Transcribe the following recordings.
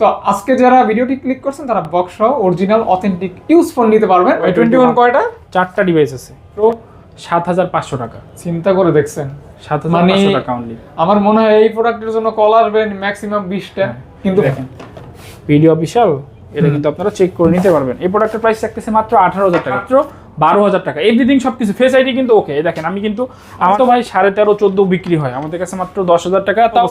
তো আজকে যারা ভিডিওটি ক্লিক করছেন তারা বক্স সহ অরিজিনাল অথেন্টিক ইউজ ফোন নিতে পারবেন। ওই টোয়েন্টি ওয়ান কয়টা? চারটা ডিভাইস আছে। তো সাত হাজার পাঁচশো টাকা। চিন্তা করে দেখছেন। সাত হাজার মানে- পাঁচশো টাকা অনলি আমার মনে হয় এই প্রোডাক্টের জন্য কল আসবেন ম্যাক্সিমাম বিশটা। কিন্তু দেখেন। ভিডিও অফিসিয়াল এটা কিন্তু আপনারা চেক করে নিতে পারবেন। এই প্রোডাক্টের প্রাইস থাকতেছে মাত্র আঠারো হাজার টাকা। মাত্র? বারো হাজার টাকা। এভরিথিং সব কিছু ফেস আইডি কিন্তু ওকে দেখেন আমি কিন্তু আমার তো ভাই সাড়ে তেরো চোদ্দ বিক্রি হয়। আমাদের কাছে মাত্র দশ হাজার টাকা তাও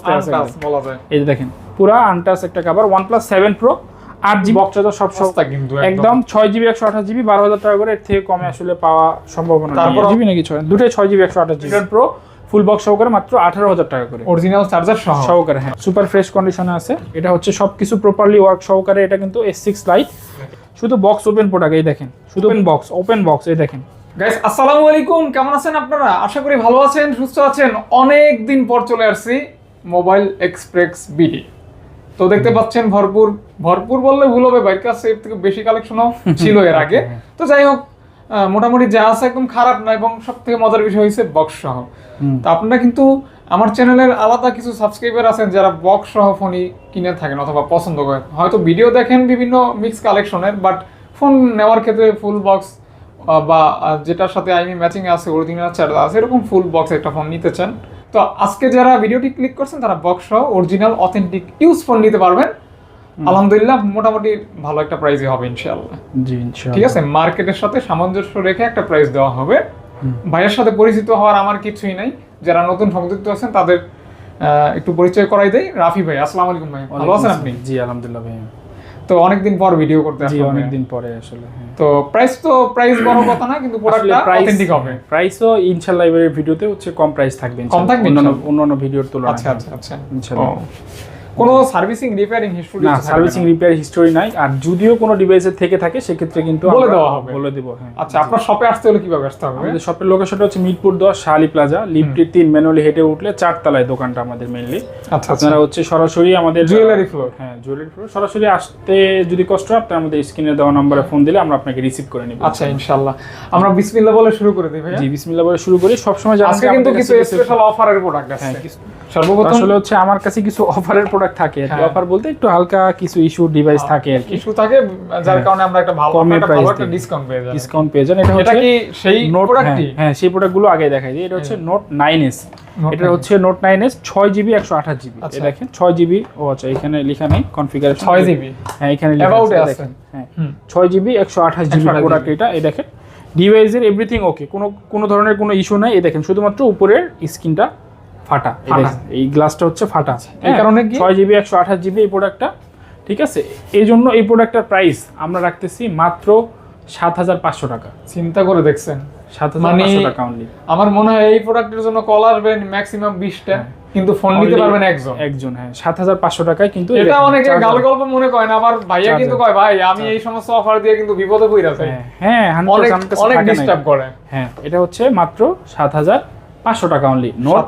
বলা যায়। এই দেখেন পুরা আনটাস একটা cover OnePlus seven pro আট জিবি বক্স সব সব সস্তা কিন্তু একদম। ছয় জিবি একশো আঠাশ জিবি বারো হাজার টাকা করে এর থেকে কমে আসলে পাওয়া সম্ভাবনা তারপর- তারপর জিবি নাকি ছয়? দুটোই ছয় জিবি একশো আঠাশ জিবি প্রো ফুল বক্স সহকারে মাত্র আঠারো হাজার টাকা করে। অরিজিনাল চার্জার সহ। সহকারে হ্যাঁ। সুপার ফ্রেশ কন্ডিশনে আছে। এটা হচ্ছে সবকিছু প্রপারলি ওয়ার্ক সহকারে এটা কিন্তু এস সিক্স লাইট শুধু বক্স ওপেন প্রোডাক্ট এই দেখেন। শুধু ওপেন বক্স ওপেন বক্স এই দেখেন। গাইস আসসালামু আলাইকুম। কেমন আছেন আপনারা? আশা করি ভালো আছেন সুস্থ আছেন। অনেক দিন পর চলে আসছি মোবাইল এক্সপ্রেস বিডি তো দেখতে পাচ্ছেন ভরপুর ভরপুর বললে ভুল হবে বাইক কাছে এর থেকে বেশি কালেকশনও ছিল এর আগে। তো যাই হোক মোটামুটি যা আছে একদম খারাপ না এবং সব থেকে মজার বিষয় হয়েছে বক্স সহ। তো আপনারা কিন্তু আমার চ্যানেলের আলাদা কিছু সাবস্ক্রাইবার আছেন যারা বক্স সহ ফোনই কিনে থাকেন অথবা পছন্দ করেন। হয়তো ভিডিও দেখেন বিভিন্ন মিক্স কালেকশনের বাট ফোন নেওয়ার ক্ষেত্রে ফুল বক্স বা যেটার সাথে আইমি ম্যাচিং আছে অরিজিনাল চার্জার আছে এরকম ফুল বক্স একটা ফোন নিতে চান। তো আজকে যারা ভিডিওটি ক্লিক করছেন তারা বক্স সহ অরিজিনাল অথেন্টিক ইউজ ফোন নিতে পারবেন। আলহামদুলিল্লাহ মোটামুটি ভালো একটা প্রাইসে হবে ইনশাআল্লাহ। জি ইনশাআল্লাহ। ঠিক আছে? মার্কেটের সাথে সামঞ্জস্য রেখে একটা প্রাইস দেওয়া হবে। ভাইয়ের সাথে পরিচিত হওয়ার আমার কিছুই নাই। যারা নতুন সংযুক্ত আছেন তাদের একটু পরিচয় করাই দেই। রাফি ভাই আসসালামু আলাইকুম ভাই। ভালো আছেন আপনি? জি আলহামদুলিল্লাহ ভাই তো অনেকদিন পর ভিডিও করতে জি আসলাম ভাই। অনেকদিন পরে আসলে হ্যাঁ। তো প্রাইস তো প্রাইস বড় কথা না কিন্তু প্রোডাক্টটা অথেন্টিক হবে। প্রাইসও ইনশাআল্লাহ এবারের ভিডিওতে হচ্ছে কম প্রাইস থাকবে কম থাকবে অন্যান্য? অন্যান্য ভিডিওর তুলনায়। আচ্ছা আচ্ছা আচ্ছা। ইনশাআল্লাহ। কোনো সার্ভিসিং রিপেয়ারিং হিস্টরি না সার্ভিসিং রিপেয়ার হিস্টোরি নাই। আর যদিও কোনো ডিভাইসের থেকে থাকে সেক্ষেত্রে কিন্তু বলে দেওয়া হবে। বলে দেবো হ্যাঁ। আচ্ছা আপনার শপে আসতে হলে কীভাবে আসতে হবে? আমাদের শপের লোকেশনটা হচ্ছে মিরপুর দশ শাহালি প্লাজা লিফটের তিন ম্যানুয়ালি হেঁটে উঠলে চারতলায় দোকানটা আমাদের মেইনলি আচ্ছা আচ্ছা। আপনারা হচ্ছে সরাসরি আমাদের জুয়েলারি ফ্লোর হ্যাঁ জুয়েলারি ফ্লোর সরাসরি আসতে যদি কষ্ট হয় আপনি আমাদের স্ক্রিনে দেওয়া নম্বরে ফোন দিলে আমরা আপনাকে রিসিভ করে নিব। আচ্ছা ইনশাআল্লাহ। আমরা বিসমিল্লাহ বলে শুরু করে দিই ভাইয়া। জি বিসমিল্লাহ বলে শুরু করি। সবসময় আজকে কিন্তু কিছু স্পেশাল অফারের প্রোডাক্ট আছে। হ্যাঁ, কিছু- সর্বপ্রথম আসলে হচ্ছে আমার কাছে কিছু অফারের প্রোডাক্ট থাকে হ্যাঁ। অফার বলতে একটু হালকা কিছু ইস্যু ডিভাইস থাকে আর কি। ইস্যু থাকে যার কারণে আমরা একটা ভালো একটা ভালো একটা ডিসকাউন্ট পেয়ে যাই ডিসকাউন্ট পেয়ে যান এটা হচ্ছে কি সেই নোট প্রোডাক্টই হ্যাঁ সেই প্রোডাক্টগুলো আগে দেখাই দিই। এটা হচ্ছে নোট নাইন এস Note এটা হচ্ছে নোট নাইন এস ছয় জিবি একশো আঠাশ জিবি। দেখেন ছয় জিবি ও আচ্ছা এখানে লেখা নেই কনফিগারেশন 6 জিবি হ্যাঁ এখানে লেখা আছে, হ্যাঁ। হুম। ছয় জিবি একশো আঠাশ জিবি প্রোডাক্ট এটা এই দেখেন। ডিভাইসের এভরিথিং ওকে কোনো কোনো ধরনের কোনো ইস্যু নাই। এই দেখেন শুধুমাত্র উপরের স্ক্রিনটা ফাটা এই গ্লাসটা হচ্ছে ফাটা। এই কারণে ছয় জিবি একশো আঠাশ জিবি এই প্রোডাক্টটা ঠিক আছে? এই জন্য এই প্রোডাক্টটার প্রাইস আমরা রাখতেছি মাত্র সাত হাজার পাঁচশো টাকা। চিন্তা করে দেখছেন। সাত হাজার মানে- পাঁচশো টাকা অনলি আমার মনে হয় এই প্রোডাক্টের জন্য কল আসবে ম্যাক্সিমাম 20টা হ্যাঁ। কিন্তু ফোন নিতে পারবেন একজন। একজন হ্যাঁ সাত হাজার পাঁচশো টাকায় কিন্তু এটা অনেকে গাল গল্প মনে করে না আবার ভাইয়া কিন্তু কয় ভাই আমি এই সমস্ত অফার দিয়ে কিন্তু বিপদে পড়ে যাই। হ্যাঁ, হ্যাঁ অনেক 100% আমার কাছে অনেক ডিস্টার্ব করে। হ্যাঁ এটা হচ্ছে মাত্র সাত হাজার পাঁচশো টাকা অনলি নোট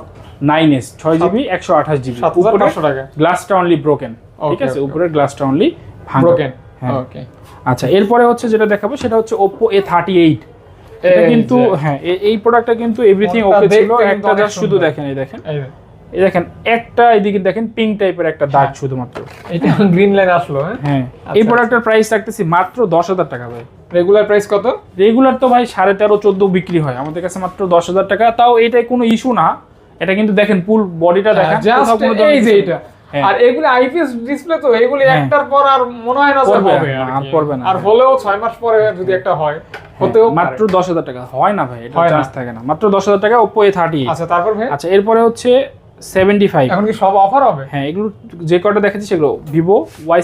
নাইন এস ছয় জিবি একশো আঠাশ জিবি 7500 টাকা। গ্লাসটা অনলি ব্রোকেন ঠিক আছে? উপরের গ্লাসটা অনলি ব্রোকেন হ্যাঁ। ওকে আচ্ছা এরপরে হচ্ছে যেটা দেখাবো সেটা হচ্ছে ওপো এ থার্টি এইট এটা কিন্তু হ্যাঁ এই প্রোডাক্টটা কিন্তু এভরিথিং ওকে ছিল। একটা জাস্ট শুধু দেখেন এই দেখেন। এই দেখেন একটা এদিকে দেখেন পিঙ্ক টাইপের একটা দাগ শুধুমাত্র। এটা গ্রিন লাইন আসলো হ্যাঁ? হ্যাঁ। আচ্ছা, এই প্রোডাক্টের প্রাইস রাখতেছি মাত্র দশ হাজার টাকা ভাই। রেগুলার প্রাইস কত? রেগুলার তো ভাই সাড়ে তেরো চোদ্দ বিক্রি হয়। আমাদের কাছে মাত্র দশ হাজার টাকা। তাও এটাই কোনো ইস্যু না। এটা কিন্তু দেখেন ফুল বডিটা দেখেন কোনো ধরনের এই যে এটা। হ্যাঁ। আর এগুলি আইপিএস ডিসপ্লে তো এগুলি হ্যাঁ। একটার পর আর মনে হয় না হবে আর পড়বে না, আর হ্যাঁ। হলেও ছয় মাস পরে যদি একটা হয় হতেও মাত্র মাত্র দশ হাজার টাকা। হয় না ভাই এটা হয়। চার্জ থাকে না। মাত্র দশ হাজার টাকা ওপো এ থার্টি আচ্ছা তারপর ভাই? আচ্ছা এরপরে হচ্ছে সেভেন্টি ফাইভ এখন কি সব অফার হবে? হ্যাঁ এগুলো যে কটা দেখাচ্ছি সেগুলো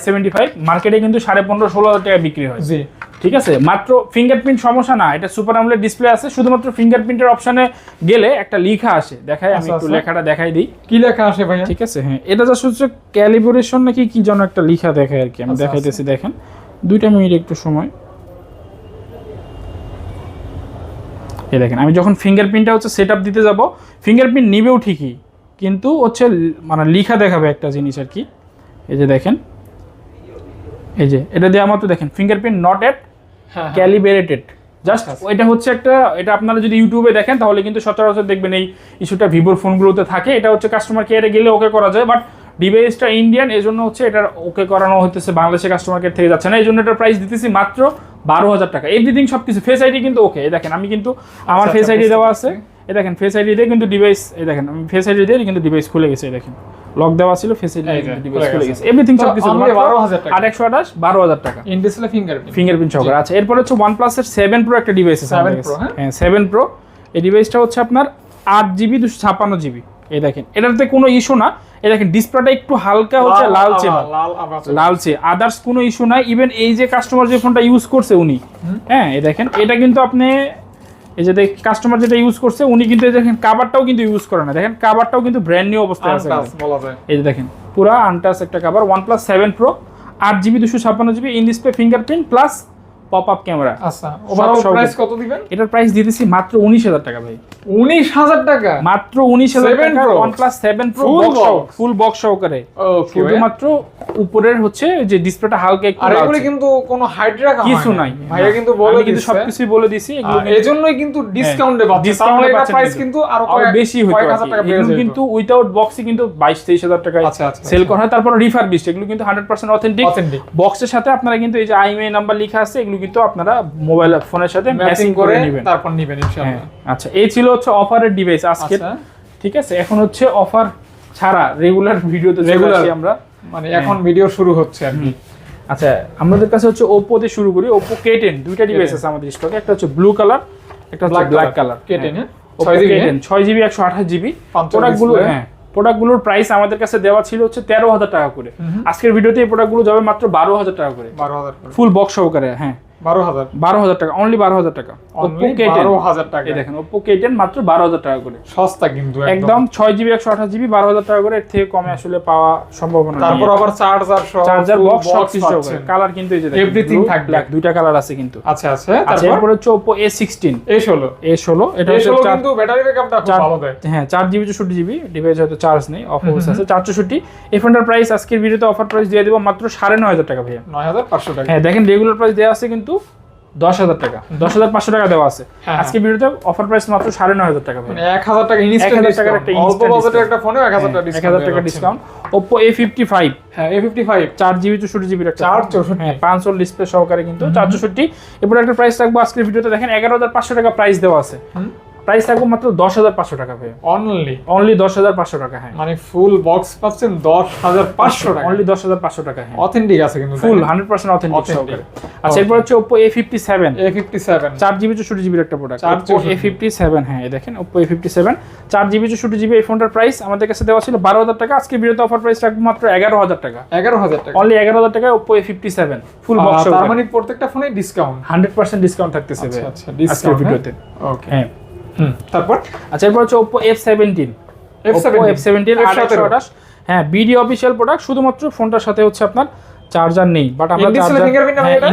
সেভেন্টি ফাইভ মার্কেটে কিন্তু সাড়ে পনেরো ষোলো হাজার টাকা বিক্রি হয়। জি। ঠিক আছে? মাত্র ফিঙ্গারপ্রিন্ট সমস্যা না এটা সুপার আমলের ডিসপ্লে আছে শুধুমাত্র ফিঙ্গারপ্রিন্টের অপশনে গেলে একটা লেখা আসে। দেখাই আমি আচ্ছা, একটু আচ্ছা। লেখাটা দেখাই দিই। কি লেখা আসে ভাইয়া? ঠিক আছে হ্যাঁ। এটা জাস্ট হচ্ছে ক্যালিব্রেশন নাকি কি যেন একটা লেখা দেখায় আর কি আমি আচ্ছা, দেখাইতেছি দেখেন। দুইটা মিনিট একটু সময়। এই দেখেন আমি যখন ফিঙ্গারপ্রিন্টটা হচ্ছে সেট আপ দিতে যাব ফিঙ্গারপ্রিন্ট নিবেও ঠিকই কিন্তু হচ্ছে মানে লেখা দেখাবে একটা জিনিস আর কি। এই যে দেখেন। এই যে এটা দেওয়া মাত্র দেখেন fingerprint not yet calibrated just এটা হচ্ছে একটা এটা আপনারা যদি ইউটিউবে দেখেন তাহলে কিন্তু সচরাচর দেখবেন এই ইস্যুটা ভিভোর ফোনগুলোতে থাকে। এটা হচ্ছে কাস্টমার কেয়ারে গেলে ওকে করা যায় বাট ডিভাইসটা ইন্ডিয়ান এই জন্য হচ্ছে এটার ওকে করানো হতেছে বাংলাদেশের কাস্টমার কেয়ার থেকে যাচ্ছে না। এই জন্য এটার প্রাইস দিতেছি মাত্র বারো হাজার টাকা। এভরিথিং সব কিছু ফেস আইডি কিন্তু ওকে এই দেখেন আমি কিন্তু আমার আচ্ছা, ফেস আচ্ছা, আইডি দেওয়া আছে। এই দেখেন ফেস আইডি দিয়ে কিন্তু ডিভাইস এই দেখেন আমি ফেস আইডি দিয়ে কিন্তু ডিভাইস খুলে গেছে এই দেখেন। লক দেওয়া ছিল ফেস আইডি ডিভাইস খুলে গেছে। এভরিথিং সব কিছু 12,000 টাকা। ইন ডিসপ্লে ফিঙ্গারপ্রিন্ট ফিঙ্গারপ্রিন্ট সহকারে। আচ্ছা এরপর হচ্ছে ওয়ান প্লাসের সেভেন প্রো একটা ডিভাইস আছে 7 Pro, হ্যাঁ? হ্যাঁ সেভেন প্রো এই ডিভাইসটা হচ্ছে আপনার আট জিবি দুশো ছাপ্পান্ন জিবি এই দেখেন এটাতে কোনো ইস্যু না। এই দেখেন ডিসপ্লেটা একটু হালকা হচ্ছে লালচে লালচে আদার্স কোনো ইস্যু নাই। ইভেন এই যে কাস্টমার যে ফোনটা ইউজ করছে উনি। হ্যাঁ এই দেখেন এটা কিন্তু আপনি এই যে দেখ কাস্টমার যেটা ইউজ করছে উনি কিন্তু দেখেন কাভারটাও কিন্তু ইউজ করে না। দেখেন কাভারটাও কিন্তু ব্র্যান্ড নিউ অবস্থায় আছে আনটাচ বলা যায়। এই যে দেখেন পুরো আনটাস একটা cover OnePlus seven pro আট জিবি দুশো ছাপ্পান্ন GB in display fingerprint plus pop up camera আচ্ছা ওভারঅল প্রাইস। কত দিবেন? এটার প্রাইস দিতেছি মাত্র উনিশ হাজার টাকা ভাই। উনিশ হাজার টাকা? মাত্র উনিশ হাজার 7 Pro? OnePlus seven Pro full box সহকারে। শুধুমাত্র উপরের হচ্ছে যে ডিসপ্লেটা হালকা একটু আর এগুলি। কিন্তু কোনো হাইট রাখা কিছু নাই। ভাইয়া কিন্তু বলে কিন্তু দিচ্ছে। সবকিছুই বলে দিছি এগুলো এজন্যই কিন্তু ডিসকাউন্টে পাচ্ছে discount তাহলে এটা প্রাইস কিন্তু। আরও বেশি হইতো এগুলো কিন্তু উইথাউট বক্সে কিন্তু বাইশ তেইশ হাজার টাকায় আচ্ছা, আচ্ছা, সেল আচ্ছা। করা হয়। তারপর রিফারবিশড এগুলো কিন্তু হান্ড্রেড পার্সেন্ট অথেন্টিক বক্সের সাথে আপনারা কিন্তু এই যে আইএমআই নাম্বার লেখা আছে এগুলো কিন্তু আপনারা মোবাইল ফোনের সাথে ম্যাচিং করে নেবেন। তারপর নিবেন হ্যাঁ ইনশাআল্লাহ আচ্ছা এই ছিল হচ্ছে অফারের ডিভাইস আজকে ঠিক আছে এখন হচ্ছে অফার ছাড়া রেগুলার ভিডিওতে। রেগুলার আমরা। মানে এখন ভিডিও শুরু হচ্ছে আর কি। আচ্ছা আমাদের কাছে হচ্ছে ওপো দিয়ে শুরু করি। ওপো কে টেন দুইটা ডিভাইস আছে আমাদের স্টকে একটা হচ্ছে ব্লু কালার একটা হচ্ছে ব্ল্যাক কালার K10, হ্যাঁ? ওপো ছয় কে টেন ছয় জিবি একশো আঠাশ জিবি প্রোডাক্টগুলো হ্যাঁ প্রোডাক্টগুলোর প্রাইস আমাদের কাছে দেওয়া ছিল হচ্ছে তেরো হাজার টাকা করে। আজকের ভিডিওতে এই প্রোডাক্টগুলো যাবে মাত্র বারো হাজার টাকা করে। বারো হাজার। ফুল বক্স সহকারে হ্যাঁ। বারো হাজার। বারো হাজার টাকা অনলি বারো হাজার টাকা। ওপো কে বারো হাজার টাকা। দেখেন ওপো কে টেন মাত্র বারো হাজার টাকা করে। সস্তা কিন্তু একদম। ছয় জিবি একশো আঠাশ জিবি বারো হাজার টাকা করে এর থেকে কমে আসলে পাওয়া সম্ভাবনা তারপর আবার চার্জার চার্জার বক্স সব কিছু কালার কিন্তু এই যে Everything থাকবে। দুইটা কালার আছে কিন্তু। আচ্ছা আচ্ছা আচ্ছা তারপর? হচ্ছে ওপো এ সিক্সটিন এই ষোলো। এ ষোলো এটা হচ্ছে কিন্তু ব্যাটারি ব্যাকআপটা খুব ভালো দেয়। হ্যাঁ চার জিবি চৌষট্টি জিবি ডিভাইস হয়তো চার্জ নেই অফ অবস্থা আছে চার চৌষট্টি এই ফোনটার প্রাইস আজকের ভিডিওতে অফার প্রাইস দিয়ে দেবো মাত্র সাড়ে নয় হাজার টাকা ভাইয়া। নয় হাজার পাঁচশো টাকা। হ্যাঁ দেখেন রেগুলার প্রাইস দেওয়া আছে কিন্তু দশ হাজার টাকা। দশ হাজার পাঁচশো টাকা দেওয়া আছে। হ্যাঁ। আজকে ভিডিওতে অফার প্রাইস মাত্র সাড়ে নয় হাজার টাকা এক হাজার টাকা ইনস্ট্যান্ট 1000 টাকার ডিসকাউন্ট একটা অল্প বাজেটের একটা ফোনেও এক হাজার টাকা এক হাজার টাকা discount Oppo A fifty five হ্যাঁ এ ফিফটি ফাইভ চার জিবি চৌষট্টি জিবির একটা চার চৌষট্টি। হ্যাঁ পাঁচ ডিসপ্লে সহকারে কিন্তু চার চৌষট্টি। এরপর একটা প্রাইস থাকব আজকের ভিডিওতে। দেখেন এগারো হাজার পাঁচশো টাকা প্রাইস দেওয়া আছে। প্রাইস রাখব মাত্র দশ হাজার পাঁচশো টাকা ভাই অনলি অনলি দশ হাজার পাঁচশো টাকা হ্যাঁ। মানে ফুল বক্স পাচ্ছেন দশ হাজার পাঁচশো টাকা। অনলি দশ হাজার পাঁচশো টাকা হ্যাঁ। অথেন্টিক আছে কিন্তু ফুল হান্ড্রেড পার্সেন্ট অথেন্টিক আচ্ছা এরপর হচ্ছে Oppo A fifty seven A fifty seven চার জিবি চৌষট্টি জিবির একটা product Oppo A fifty seven হ্যাঁ দেখেন ওপো এ ফিফটি সেভেন চার জিবি চৌষট্টি জিবি এই ফোনটার প্রাইস আমাদের কাছে দেওয়া ছিল বারো হাজার টাকা। আজকে ভিডিওতে অফার প্রাইস রাখব মাত্র এগারো হাজার টাকা। এগারো হাজার টাকা। অনলি এগারো হাজার টাকায় Oppo A fifty seven full box তার মানে প্রত্যেকটা ফোনে ডিসকাউন্ট হান্ড্রেড পার্সেন্ট ডিসকাউন্ট থাকতেছে আচ্ছা আচ্ছা আজকের ডিসকাউন্ট ভিডিওতে। ওকে হ্যাঁ। তারপর? আচ্ছা এরপর হচ্ছে Oppo F seventeen F17 F seventeen F17 আঠাশ। হ্যাঁ বিডি অফিসিয়াল প্রোডাক্ট শুধুমাত্র ফোনটার সাথে হচ্ছে আপনার চার্জার নেই বাট আমরা চার্জার?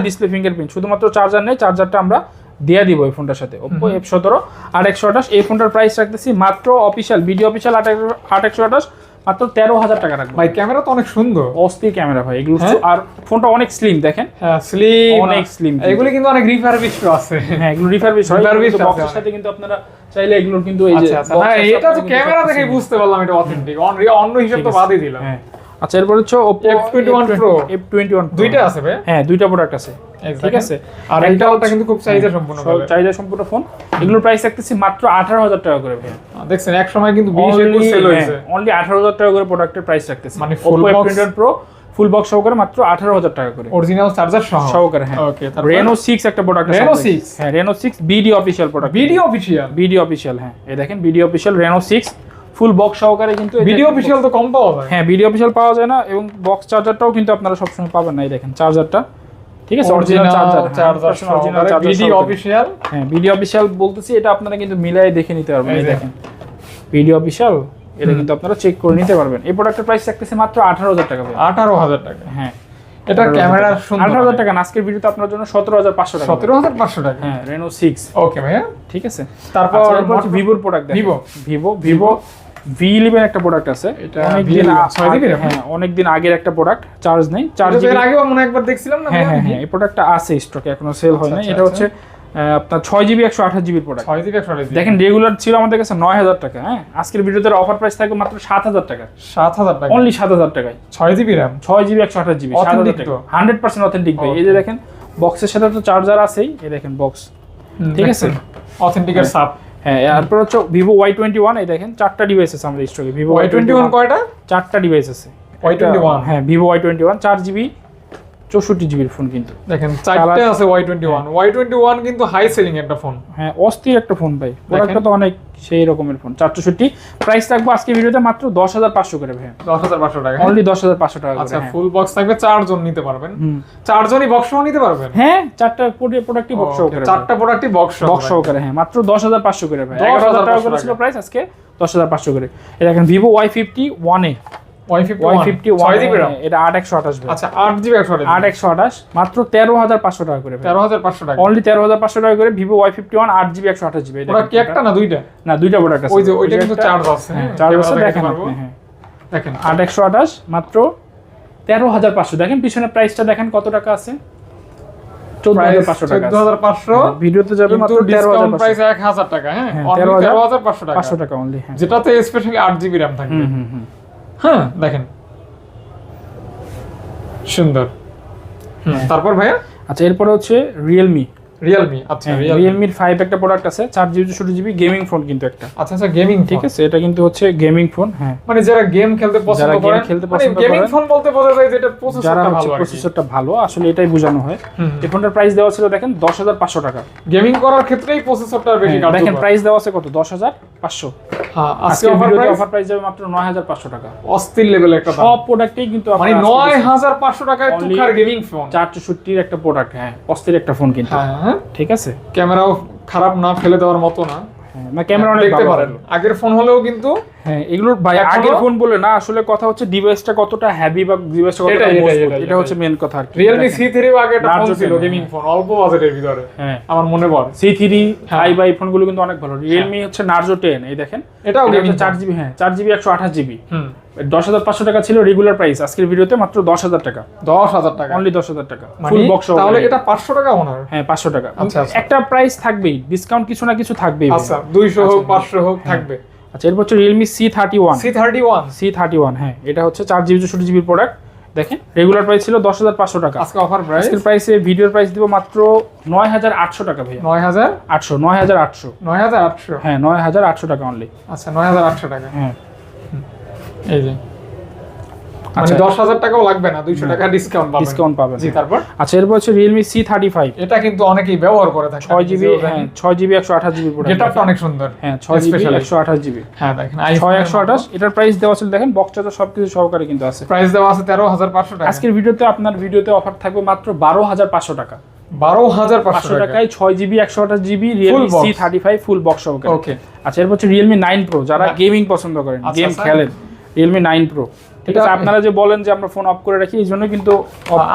ডিসপ্লে ফিঙ্গারপ্রিন্ট শুধুমাত্র চার্জার নেই চার্জারটা আমরা দিয়ে দিব এই ফোনটার সাথে ওপো এফ সতেরো আট একশো আঠাশ। এই ফোনটার প্রাইস রাখতেছি মাত্র অফিসিয়াল বিডি অফিসিয়াল আট একশো- আট একশো আঠাশ। মাত্র তেরো হাজার টাকা রাখব। ভাই ক্যামেরা তো অনেক সুন্দর। অস্থির ক্যামেরা ভাই এগুলো হ্যাঁ? আর ফোনটা অনেক স্লিম দেখেন? হ্যাঁ স্লিম অনেক স্লিম এগুলো কিন্তু অনেক রিফারবিশ আছে। হ্যাঁ এগুলো রিফারবিশ হয় Refurbished বক্সের সাথে কিন্তু আপনারা চাইলে এগুলোর কিন্তু এই যে আচ্ছা আচ্ছা। হ্যাঁ এটা তো ক্যামেরা দেখে বুঝতে পারলাম এটা অথেন্টিক অন্য হিসাব তো বাদই দিলাম। হ্যাঁ। আচ্ছা এরপর হচ্ছে Oppo F21 Pro। F21 Pro। দুইটা আছে ভাই? হ্যাঁ দুইটা প্রোডাক্ট আছে। ঠিক আছে? আর একটা হচ্ছে- কিন্তু খুব চাহিদা সম্পূর্ণ চাহিদা সম্পূর্ণ ফোন। এগুলোর প্রাইস রাখতেছি মাত্র আঠারো হাজার টাকা করে ভাই দেখছেন এক সময় কিন্তু 20 21 সেল হয়েছে। অনলি আঠারো হাজার টাকা করে প্রোডাক্টের প্রাইস রাখতেছি মানে Oppo? F21 Pro ফুল বক্স সহকারে মাত্র আঠারো হাজার টাকা করে। অরিজিনাল চার্জার সহ? সহকারে হ্যাঁ। ওকে তারপর? রেনো সিক্স একটা প্রোডাক্ট Reno 6? হ্যাঁ Reno six BD official product video official BD official হ্যাঁ। এই দেখেন BD official Reno six full box সহকারে কিন্তু ভিডিও দেখেন অফিশিয়াল তো কম পাওয়া যায়। হ্যাঁ ভিডিও অফিসিয়াল পাওয়া যায় না এবং বক্স চার্জারটাও কিন্তু আপনারা সবসময় পাবেন না এই দেখেন চার্জারটা ঠিক আছে original charger charger original charger video official হ্যাঁ ভিডিও অফিসিয়াল বলতেছি এটা আপনারা কিন্তু মিলাই দেখে নিতে পারবেন এই দেখেন। ভিডিও অফিসিয়াল এটা কিন্তু আপনারা চেক করে নিতে পারবেন। এই প্রোডাক্টের প্রাইস থাকতেছে মাত্র আঠারো হাজার টাকা। আঠারো হাজার টাকা। হ্যাঁ। এটা ক্যামেরা সুন্দর আঠারো হাজার টাকা আজকের ভিডিওতে আপনার জন্য সতেরো হাজার পাঁচশো টাকা। সতেরো হাজার পাঁচশো টাকা। হ্যাঁ রেনো সিক্স ওকে ভাইয়া। ঠিক আছে। তারপর ভিভোর product Vivo? Vivo Vivo V eleven একটা প্রোডাক্ট আছে। এটা অনেকদিন V11 আ- ছয় হ্যাঁ অনেকদিন আগের একটা প্রোডাক্ট চার্জ নেই চার এটা তো জিবি এর আগেও মনে একবার দেখছিলাম না হ্যাঁ হ্যাঁ হ্যাঁ এই প্রোডাক্টটা আছে স্টকে এখনও সেল হয় না আচ্ছা, এটা আচ্ছা। হচ্ছে আপনার ছয় জিবি একশো আঠাশ জিবির প্রোডাক্ট ছয় জিবি একশো আঠাশ দেখেন রেগুলার ছিল আমাদের কাছে নয় হাজার টাকা হ্যাঁ? আজকের ভিডিওতে অফার প্রাইস থাকবে মাত্র সাত হাজার টাকা। সাত হাজার টাকা। অনলি সাত হাজার টাকায়। ছয় জিবি র্যাম ছয় জিবি একশো আঠাশ জিবি সাত হাজার টাকা। হান্ড্রেড পার্সেন্ট অথেন্টিক ভাই। এই যে দেখেন বক্সের সাথে তো চার্জার আছেই এই দেখেন বক্স ঠিক আছে? অথেন্টিকের সাপ হ্যাঁ এরপর হচ্ছে ভিভো ওয়াই টোয়েন্টি ওয়ান এই দেখেন চারটা ডিভাইস আছে আমাদের স্টকে ভিভো ওয়াই টোয়েন্টি ওয়ান কয়টা? চারটা ডিভাইস আছে Y21 হ্যাঁ ভিভো ওয়াই টোয়েন্টি ওয়ান চার জিবি চৌষট্টি জিবির ফোন কিন্তু। দেখেন চারটে আছে Y twenty one Y twenty one কিন্তু হাই সেলিং একটা ফোন হ্যাঁ অস্থির একটা ফোন ভাই। প্রোডাক্টটা তো অনেক সেই রকমের ফোন চারশোষট্টি প্রাইস থাকব আজকে ভিডিওতে মাত্র দশ হাজার পাঁচশো করে ভাই দশ হাজার পাঁচশো টাকা অনলি দশ হাজার পাঁচশো টাকা আচ্ছা করে হ্যাঁ। ফুল বক্স থাকবে চারজন নিতে পারবেন। চারজনই বক্স নিতে পারবেন? হ্যাঁ চারটা প্রোডাক্টই বক্স সহকারে চারটা প্রোডাক্টই বক্স বক্স সহকারে হ্যাঁ মাত্র দশ হাজার পাঁচশো করে ভাই 10,500 এগারো হাজার টাকা করে ছিল প্রাইস আজকে দশ হাজার পাঁচশো করে। এই দেখেন Vivo Y fifty one A এটা আট একশো আঠাশ আচ্ছা আট জিবি একশো আট একশো আঠাশ মাত্র তেরো হাজার পাঁচশো টাকা করে তেরো হাজার পাঁচশো টাকা। অনলি তেরো হাজার পাঁচশো টাকা করে ভিভো ওয়াই ফিফটি ওয়ান আট জিবি একশো আঠাশ জিবি। ওরা একটা না দুইটা? না দুইটা প্রোডাক্ট আছে। ওই যে ওইটা কিন্তু চার্জ আছে হ্যাঁ হ্যাঁ, চার্জ আছে দেখেন হ্যাঁ। দেখেন। আট একশো আঠাশ মাত্র তেরো হাজার পাঁচশো। দেখেন পিছনে প্রাইসটা দেখেন কত টাকা আছে? চোদ্দ হাজার পাঁচশো টাকা চোদ্দ হাজার পাঁচশো ভিডিওতে যাবে কিন্তু মাত্র তেরো হাজার ডিসকাউন্ট প্রাইস এক হাজার টাকা হ্যাঁ হ্যাঁ, Only 13,000 তেরো হাজার পাঁচশো পাঁচশো টাকা অনলি হ্যাঁ। যেটাতে স্পেশালি আট জিবি র্যাম থাকবে। হ্যাঁ দেখেন। সুন্দর। হুম, তারপর ভাইয়া? আচ্ছা এরপরে হচ্ছে রিয়েলমি রিয়েলমি আচ্ছা রিয়েলমির ফাইভ একটা প্রোডাক্ট আছে চার জিবি চৌষট্টি জিবি গেমিং ফোন কিন্তু একটা। আচ্ছা আচ্ছা গেমিং ঠিক আছে এটা কিন্তু হচ্ছে গেমিং ফোন হ্যাঁ। মানে যারা গেম খেলতে পছন্দ game খেলতে মানে পছন্দ গেমিং ফোন বলতে বোঝা যায় যারা প্রসেসরটা ভালো প্রসেসরটা ভালো আসলে এটাই বোঝানো হয়। এই ফোনটার প্রাইস দেওয়া ছিল দেখেন দশ হাজার পাঁচশো টাকা। গেমিং করার ক্ষেত্রেই প্রসেসরটা বেশি হ্যাঁ, দেখেন প্রাইস দেওয়া আছে কত? দশ হাজার পাঁচশো। হ্যাঁ আজকে অফার প্রাইস যাবে মাত্র নয় হাজার পাঁচশো টাকা। অস্থির লেভেলের একটা সব প্রোডাক্টেই কিন্তু মানে নয় হাজার পাঁচশো টাকায় তুখার গেমিং ফোন একটা প্রোডাক্ট হ্যাঁ অস্থির একটা ফোন কিন্তু। হ্যাঁ হ্যাঁ। ঠিক আছে? ক্যামেরাও খারাপ না ফেলে দেওয়ার মতো না। হ্যাঁ ক্যামেরা অনেক দেখতে ভালো পারেন। আগের ফোন হলেও কিন্তু হ্যাঁ এগুলোর ভাই আগের ফোন বলে না আসলে কথা হচ্ছে ডিভাইসটা কতটা হেভি বা ডিভাইসটা কতটা এটা হচ্ছে মেন কথা আর কি। রিয়েলমি সি আগে একটা ফোন ছিল গেমিং ফোন অল্প বাজেটের ভিতরে। হ্যাঁ। আমার মনে পড়ে। হাই বাই ফোনগুলো কিন্তু অনেক ভালো। রিয়েলমি হচ্ছে নার্জো টেন এই দেখেন। এটাও গেমিং চার জিবি হ্যাঁ চার জিবি একশো আঠাশ জিবি হুম। দশ হাজার পাঁচশো টাকা ছিল রেগুলার প্রাইস আজকের ভিডিওতে মাত্র দশ হাজার টাকা। দশ হাজার টাকা। অনলি দশ হাজার টাকা। মানে ফুল বক্স তাহলে এটা পাঁচশো টাকা ওনার? হ্যাঁ পাঁচশো টাকা। আচ্ছা, আচ্ছা। একটা প্রাইস থাকবেই ডিসকাউন্ট কিছু না কিছু থাকবেই আচ্ছা দুইশো হোক আচ্ছা, পাঁচশো হোক থাকবে। আচ্ছা এরপর হচ্ছে Realme C thirty one C thirty one C thirty one হ্যাঁ এটা হচ্ছে চার জিবি চৌষট্টি জিবির প্রোডাক্ট দেখেন রেগুলার প্রাইস ছিল দশ হাজার পাঁচশো টাকা। আজকে অফার প্রাইস আজকের প্রাইসে ভিডিওর প্রাইস দিব মাত্র নয় হাজার আটশো টাকা ভাইয়া। নয় হাজার? আটশো নয় হাজার আটশো। নয় হাজার আটশো। হ্যাঁ নয় হাজার আটশো টাকা অনলি আচ্ছা নয় হাজার আটশো টাকা। হ্যাঁ। এই যে। মানে আচ্ছা। দশ হাজার টাকাও লাগবে না দুইশো টাকা ডিসকাউন্ট পাবেন। ডিসকাউন্ট পাবেন জি তারপর? আচ্ছা এরপর হচ্ছে রিয়েলমি সি থার্টি ফাইভ এটা কিন্তু অনেকেই ব্যবহার করে থাকে ছয় জিবি হ্যাঁ ছয় জিবি একশো আঠাশ জিবি গেটআপটা অনেক সুন্দর হ্যাঁ ছয় জিবি একশো আঠাশ জিবি হ্যাঁ দেখেন ছয় একশো আঠাশ এটার প্রাইস দেওয়া ছিল দেখেন বক্সটা তো সবকিছু সহকারে কিন্তু আছে। প্রাইস দেওয়া আছে তেরো হাজার পাঁচশো টাকা। আজকের ভিডিওতে আপনার ভিডিওতে অফার থাকবে মাত্র বারো হাজার পাঁচশো টাকা। বারো হাজার পাঁচশো টাকায় ছয় জিবি একশো আঠাশ GB Realme. C thirty five full box সহকারে। ওকে আচ্ছা এরপর হচ্ছে রিয়েলমি নাইন প্রো যারা গেমিং পছন্দ করেন আচ্ছা, গেম আচ্ছা। খেলেন রিয়েলমি নাইন প্রো ঠিক আছে আপনারা যে বলেন যে আমরা ফোন অফ করে রাখি এই জন্য কিন্তু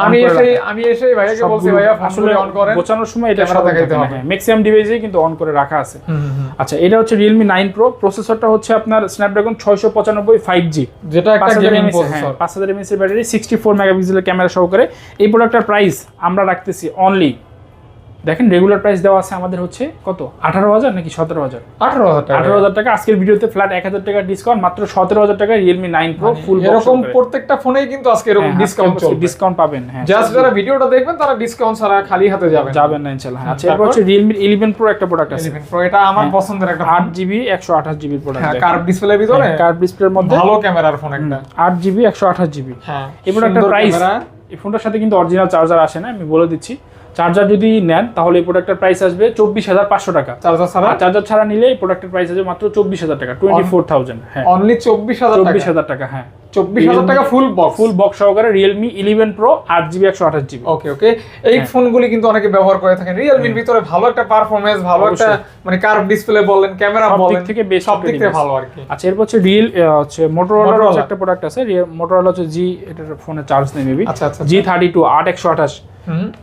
আমি এসে আমি এসে ভাইয়াকে বলছি ভাইয়া আসলে অন করেন। বোঝানোর সময় এটা ক্যামেরা দেখাইতে হবে। ম্যাক্সিমাম ডিভাইসে কিন্তু অন করে রাখা আছে। আচ্ছা এটা হচ্ছে রিয়েলমি নাইন প্রো প্রসেসরটা হচ্ছে আপনার স্ন্যাপড্রাগন ছয়শো পঁচানব্বই ফাইভ জি যেটা একটা গেমিং প্রসেসর পাঁচ হাজার এমএস এর ব্যাটারি সিক্সটি ফোর মেগাপিক্সেলের ক্যামেরা সহকারে। এই প্রোডাক্টটার প্রাইস আমরা রাখতেছি অনলি দেখেন রেগুলার প্রাইস দেওয়া আছে আমাদের হচ্ছে কত? আঠারো হাজার নাকি সতেরো হাজার? আঠারো হাজার টাকা। আঠারো হাজার টাকা। আজকের ভিডিওতে ফ্ল্যাট এক হাজার টাকা ডিসকাউন্ট মাত্র সতেরো হাজার টাকা রিয়েলমি নাইন প্রো ফুল এরকম প্রত্যেকটা ফোনেই কিন্তু আজকে এরকম ডিসকাউন্ট ডিসকাউন্ট পাবেন হ্যাঁ জাস্ট যারা ভিডিওটা দেখবেন তারা ডিসকাউন্ট ছাড়া খালি হাতে যাবেন যাবেন না ইনশাল্লাহ আচ্ছা এরপর হচ্ছে রিয়েলমি ইলেভেন প্রো একটা প্রোডাক্ট আছে। 11 Pro, এটা আমার হ্যাঁ। পছন্দের একটা আট জিবি একশো আঠাশ জিবির প্রোডাক্ট কার্ভ ডিসপ্লের ভিতরে? কার্ভ ডিসপ্লের মধ্যে। ভালো ক্যামেরার ফোন একটা। আট জিবি একশো আঠাশ জিবি হ্যাঁ এই প্রোডাক্টের প্রাইস এই ফোনটার সাথে কিন্তু অরিজিনাল চার্জার আসে না আমি বলে দিচ্ছি। চার্জার যদি নেন তাহলে এই প্রোডাক্টের প্রাইস আসবে চব্বিশ হাজার পাঁচশো টাকা। চার্জার ছাড়া? চার্জার ছাড়া নিলে এই প্রোডাক্টের প্রাইস আসবে মাত্র চব্বিশ হাজার টাকা টোয়েন্টি ফোর থাউজেন্ড হ্যাঁ। অনলি চব্বিশ হাজার চব্বিশ হাজার টাকা হ্যাঁ। চব্বিশ হাজার টাকা ফুল বক্স ফুল বক্স সহকারে রিয়েলমি ইলেভেন প্রো আট জিবি একশো আঠাশ জিবি ওকে ওকে এই হ্যাঁ। ফোনগুলি কিন্তু অনেকে ব্যবহার করে থাকেন। রিয়েলমির ভিতরে ভালো একটা পারফরমেন্স ভালো একটা মানে কার্ভ ডিসপ্লে বললেন ক্যামেরা বলেন থেকে সব দিক থেকে ভালো আর কি। আচ্ছা এরপর হচ্ছে রিয়েল হচ্ছে মোটরোলার একটা প্রোডাক্ট আছে। মোটরোলা হচ্ছে জি এটার ফোনে চার্জ নেই মেবি জি থার্টি টু আট একশো আঠাশ।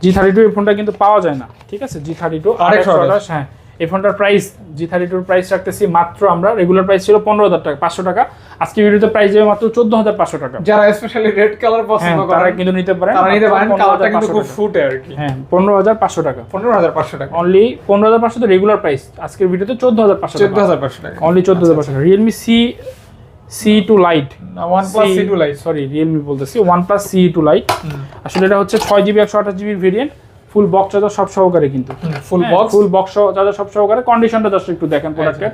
জি থার্টি টু এই ফোনটা কিন্তু পাওয়া যায় না ঠিক আছে? জি থার্টি টু আট একশো আঠাশ। হ্যাঁ। এই ফোনটার প্রাইস জি থার্টি টুর প্রাইস রাখতেছি মাত্র আমরা রেগুলার প্রাইস ছিল পনেরো হাজার টাকা পাঁচশো টাকা। আজকে ভিডিওতে প্রাইস যাবে মাত্র চোদ্দ হাজার পাঁচশো টাকা। যারা স্পেশালি রেড কালার হ্যাঁ পছন্দ তারা কিন্তু নিতে পারেন তারা নিতে পারেন কালারটা কিন্তু খুব ফুটে আর কি। হ্যাঁ পনেরো হাজার পাঁচশো টাকা। পনেরো হাজার পাঁচশো টাকা। অনলি পনেরো হাজার পাঁচশো তো রেগুলার প্রাইস আজকের ভিডিওতে চোদ্দ হাজার পাঁচশো চোদ্দ হাজার পাঁচশো টাকা। অনলি চোদ্দ হাজার পাঁচশো Realme C C two lite one plus C two lite sorry Realme বলতেছি one plus C two lite আসলে এটা হচ্ছে ছয় জিবি একশো আঠাশ জিবির ভেরিয়েন্ট ফুল বক্স চার্জার সব সহকারে কিন্তু। Full box full box charger সব সহকারে কন্ডিশনটা জাস্ট একটু দেখেন প্রোডাক্টের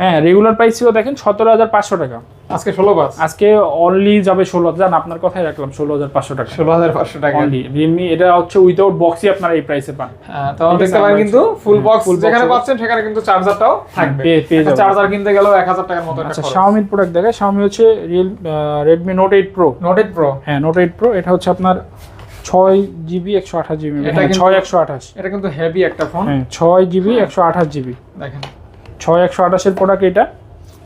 হ্যাঁ রেগুলার প্রাইস ছিল দেখেন সতেরো হাজার পাঁচশো টাকা। আজকে ষোলো বাস। আজকে অনলি যাবে ষোলো হাজার। আপনার কথাই রাখলাম ষোলো হাজার পাঁচশো টাকা। ষোলো হাজার পাঁচশো টাকা। অনলি রিয়েলমি এটা হচ্ছে উইদাউট বক্সই আপনারা এই প্রাইসে পান। হ্যাঁ তাহলে দেখতে পারেন কিন্তু ফুল হ্যাঁ, বক্স যেখানে পাচ্ছেন সেখানে কিন্তু চার্জারটাও থাকবে। চার্জার কিনতে গেলেও এক হাজার টাকার মতো আচ্ছা শাওমির প্রোডাক্ট দেখে শাওমি হচ্ছে real Redmi note eight pro note eight pro হ্যাঁ নোট এইট প্রো এটা হচ্ছে আপনার ছয় জিবি একশো আঠাশ জিবি এটা কিন্তু- ছয় একশো আঠাশ। এটা কিন্তু হেভি একটা ফোন হ্যাঁ ছয় জিবি একশো আঠাশ জিবি। দেখেন। ছয় একশো আঠাশের প্রোডাক্ট এটা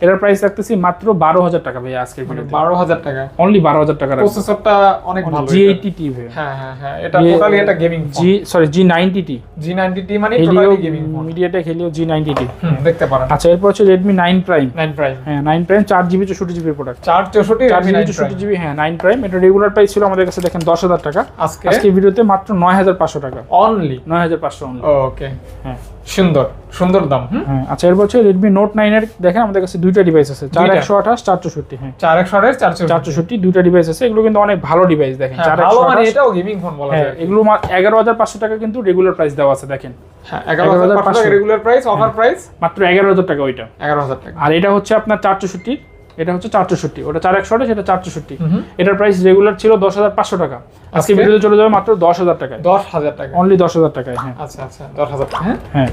এটার প্রাইস রাখতেছি মাত্র বারো হাজার টাকা ভাই আজকের মানে বারো হাজার টাকা। অনলি বারো হাজার টাকা প্রসেসরটা অনেক ভালো জি এইটি টি হ্যাঁ হ্যাঁ হ্যাঁ এটা টোটালি একটা gaming G sorry G ninety T G ninety T মানে totally gaming MediaTek Helio G ninety T দেখতে পারেন। আচ্ছা এরপর হচ্ছে Redmi nine prime nine prime হ্যাঁ নাইন প্রাইম চার জিবি চৌষট্টি জিবির প্রোডাক্ট চার চৌষট্টি চার জিবি চৌষট্টি জিবি হ্যাঁ নাইন প্রাইম এটা রেগুলার প্রাইস ছিল আমাদের কাছে দেখেন দশ হাজার টাকা। আজকে? আজকে ভিডিওতে মাত্র নয় হাজার পাঁচশো টাকা। অনলি নয় হাজার পাঁচশো অনলি ওকে হ্যাঁ। সুন্দর সুন্দর দাম হ্যাঁ আচ্ছা এর বছর রেডমি নোট নাইনের দেখেন আমাদের কাছে দুইটা ডিভাইস আছে চার একশো আঠাশ চার চৌষট্টি হ্যাঁ। চার একশো আঠাশ চার চার চৌষট্টি দুইটা ডিভাইস আছে এগুলো কিন্তু অনেক ভালো ডিভাইস দেখেন হ্যাঁ, চার একশো মানে এটাও গেমিং ফোন বলা হ্যাঁ যায় এগুলো এগারো হাজার পাঁচশো টাকা কিন্তু রেগুলার প্রাইস দেওয়া আছে দেখেন। হ্যাঁ এগারো হাজার পাঁচশো রেগুলার প্রাইস অফার প্রাইস মাত্র এগারো হাজার টাকা ওইটা। এগারো হাজার টাকা। আর এটা হচ্ছে আপনার চার চৌষট্টি এটা হচ্ছে চার চৌষট্টি ওটা চার একশো সেটা চারশোষট্টি এটার প্রাইস রেগুলার ছিল দশ হাজার পাঁচশো টাকা। আজকে? ভিডিওতে চলে যাবে মাত্র দশ হাজার টাকায়। দশ হাজার টাকা অনলি দশ হাজার টাকায় হ্যাঁ। আচ্ছা আচ্ছা দশ হাজার টাকা হ্যাঁ। হ্যাঁ।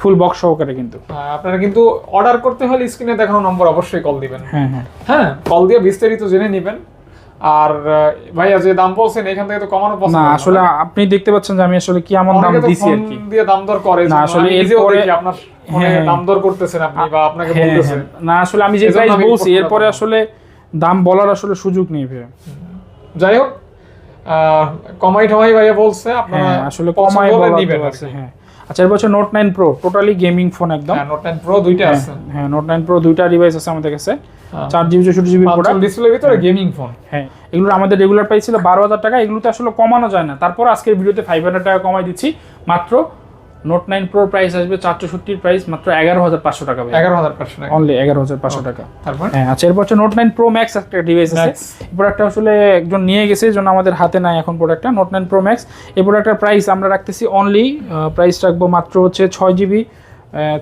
ফুল বক্স সহকারে কিন্তু। আপনারা কিন্তু অর্ডার করতে হলে স্ক্রিনে দেখানো নম্বর অবশ্যই কল দিবেন। হ্যাঁ হ্যাঁ। হ্যাঁ কল দিয়ে বিস্তারিত জেনে নেবেন। আর ভাইয়া যে দাম বলছেন এখান থেকে তো কমানো পছন্দ না আসলে আপনি দেখতে পাচ্ছেন যে আমি আসলে কি এমন দাম দিছি আর কি দিয়ে দাম দর করে না, আসলে এরপরে- আপনার ফোনে হ্যাঁ। দাম দর করতেছেন আপনি বা আপনাকে হ্যাঁ, বলতেছেন হ্যাঁ। না আসলে আমি যে প্রাইস বলছি এরপরে আসলে দাম বলার আসলে সুযোগ নেই ভাই যাই হোক কমাই টমাই ভাইয়া বলছে আপনারা হ্যাঁ আসলে কমাই বলা। হ্যাঁ আচ্ছা এরপর হচ্ছে note nine pro totally gaming phone একদম। হ্যাঁ নোট নাইন প্রো দুইটা হ্যাঁ, আছে। হ্যাঁ নোট নাইন প্রো দুইটা ডিভাইস আছে আমাদের কাছে। হ্যাঁ। চার জিবি চৌষট্টি জিবি ডিসপ্লের ভিতরে গেমিং ফোন হ্যাঁ এগুলো আমাদের রেগুলার প্রাইস ছিল বারো হাজার টাকা এগুলোতে আসলে কমানো যায় না। তারপর আজকের ভিডিওতে ফাইভ হান্ড্রেড টাকা কমাই দিচ্ছি। মাত্র নোট নাইন প্রোর প্রাইস আসবে চার চৌষট্টির প্রাইস মাত্র এগারো হাজার পাঁচশো টাকা এগারো হাজার পাঁচশো টাকা। অনলি এগারো হাজার পাঁচশো টাকা। তারপর? হ্যাঁ আচ্ছা এরপর হচ্ছে নোট নাইন প্রো ম্যাক্স একটা ডিভাইস আছে। Max। এই প্রোডাক্টটা আসলে একজন নিয়ে গেছে এই জন্য আমাদের হাতে নাই এখন প্রোডাক্টটা নোট নাইন প্রো ম্যাক্স এই প্রোডাক্টের প্রাইস আমরা রাখতেছি অনলি প্রাইস রাখব মাত্র হচ্ছে ছয় জিবি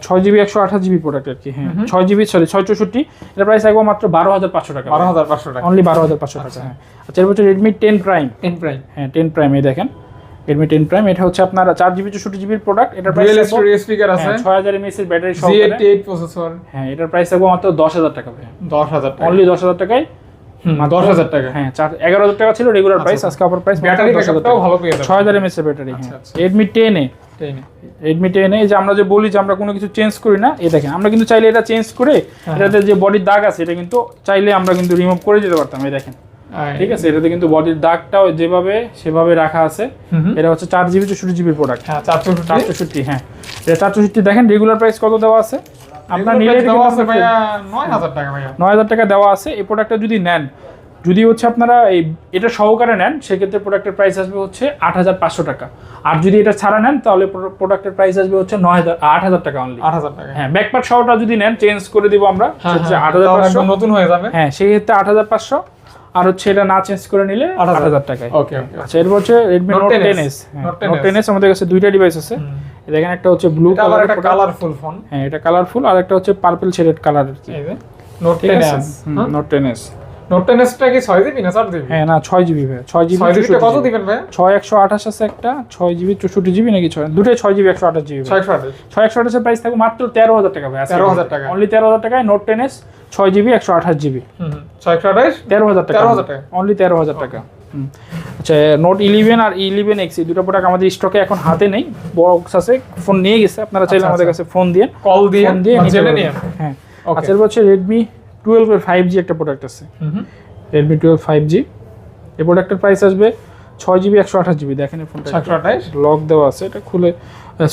ছয় জিবি একশো আঠাশ জিবি প্রোডাক্ট আর কি হ্যাঁ। ছয় জিবি সরি ছয় চৌষট্টি এটা প্রাইস রাখব মাত্র বারো হাজার পাঁচশো টাকা বারো হাজার পাঁচশো টাকা। অনলি বারো হাজার পাঁচশো টাকা হ্যাঁ। আচ্ছা এরপর হচ্ছে Redmi ten prime ten prime হ্যাঁ টেন প্রাইম এই দেখেন। রেডমি টেন প্রাইম এটা হচ্ছে আপনার চার জিবি চৌষট্টি জিবির প্রোডাক্ট এটার প্রাইস ডুয়েল স্পিকার আছে। ছয় হাজার এমএস এর ব্যাটারি এইটটি এইট প্রসেসর হ্যাঁ এটার প্রাইস রাখব মাত্র দশ হাজার টাকা ভাই দশ হাজার টাকা। অনলি দশ হাজার টাকায়। হুম, মাত্র- দশ হাজার টাকা। হ্যাঁ চার এগারো হাজার টাকা ছিল রেগুলার প্রাইস আজকে অফার প্রাইস ব্যাটারি ব্যাকআপটাও ভালো পেয়ে ছয় হাজার এমএস এর ব্যাটারি আচ্ছা, হ্যাঁ। আচ্ছা। Redmi ten A. Redmi ten A যে আমরা যে বলি যে আমরা কোনো কিছু চেঞ্জ করি না এই দেখেন আমরা কিন্তু চাইলে এটা চেঞ্জ করে হ্যাঁ। এটাতে যে বডির দাগ আছে এটা কিন্তু চাইলে আমরা কিন্তু রিমুভ করে দিতে পারতাম এই দেখেন। ঠিক আছে এটাতে কিন্তু বডির দাগটাও যেভাবে সেভাবে রাখা আছে। এটা হচ্ছে চার জিবি চৌষট্টি জিবির প্রোডাক্ট হ্যাঁ চারশো চারশোষট্টি হ্যাঁ। এটা চার চৌষট্টি দেখেন রেগুলার প্রাইস কত দেওয়া আছে? আপনার নিলে দেওয়া আছে ভাইয়া নয় হাজার টাকা ভাইয়া। নয় হাজার টাকা দেওয়া আছে। এই প্রোডাক্টটা যদি নেন যদি হচ্ছে আপনারা এই এটা সহকারে নেন সেক্ষেত্রে প্রোডাক্টের প্রাইস আসবে হচ্ছে আট হাজার পাঁচশো টাকা। আর যদি এটা ছাড়া নেন তাহলে প্রোডাক্টের প্রাইস আসবে হচ্ছে নয় হাজার আট হাজার টাকা অনলি আট হাজার টাকা। হ্যাঁ ব্যাকপার্ট সহটা যদি নেন চেঞ্জ করে দিব আমরা হ্যাঁ, হচ্ছে হ্যাঁ, আট হাজার নতুন হয়ে যাবে। হ্যাঁ সেই ক্ষেত্রে আট হাজার পাঁচশো। আর হচ্ছে এটা না চেঞ্জ করে নিলে আট হাজার। টাকায়। ওকে আচ্ছা এরপর হচ্ছে Redmi note ten S note 10s ten S আমাদের কাছে দুইটা ডিভাইস আছে। দেখেন একটা হচ্ছে ব্লু কালার একটা কালারফুল ফোন হ্যাঁ এটা কালারফুল আর একটা হচ্ছে purple shaded colour note ten S note ten S note ten এসটা কি ছয় জিবি না চার জিবি? হ্যাঁ না ছয় জিবি ভাই ছয় জিবি ছয় কত দিবেন ভাই ছয় একশো আঠাশ আছে একটা ছয় জিবি চৌষট্টি জিবি নাকি ছয়? দুটোই ছয় জিবি একশো আঠাশ জিবি ছয় একশো আঠাশের প্রাইস থাকবে মাত্র তেরো হাজার টাকা ভাই 13,000 টাকা। অনলি তেরো হাজার টাকায় নোট টেন এস ছয় জিবি একশো আঠাশ জিবি। তেরো হাজার টাকা। অনলি তেরো হাজার টাকা। আচ্ছা নোট ইলেভেন আর ইলেভেন এক্স দুটো প্রোডাক্ট আমাদের স্টকে এখন হাতে নেই। বক্স আছে ফোন নিয়ে গেছে। আপনারা চাইলে আচ্ছা, আমাদের কাছে ফোন দিয়ে কল ফোন। নিয়ে। হ্যাঁ। আচ্ছা এরপর হচ্ছে রেডমি টুয়েলভ এর ফাইভ জি একটা প্রোডাক্ট আছে। রেডমি টুয়েলভ ফাইভ জি এই প্রোডাক্টের প্রাইস আসবে ছয় জিবি একশো আঠাশ জিবি দেখেন ফোনটা একশো আঠাইশ লক দেওয়া আছে এটা খুলে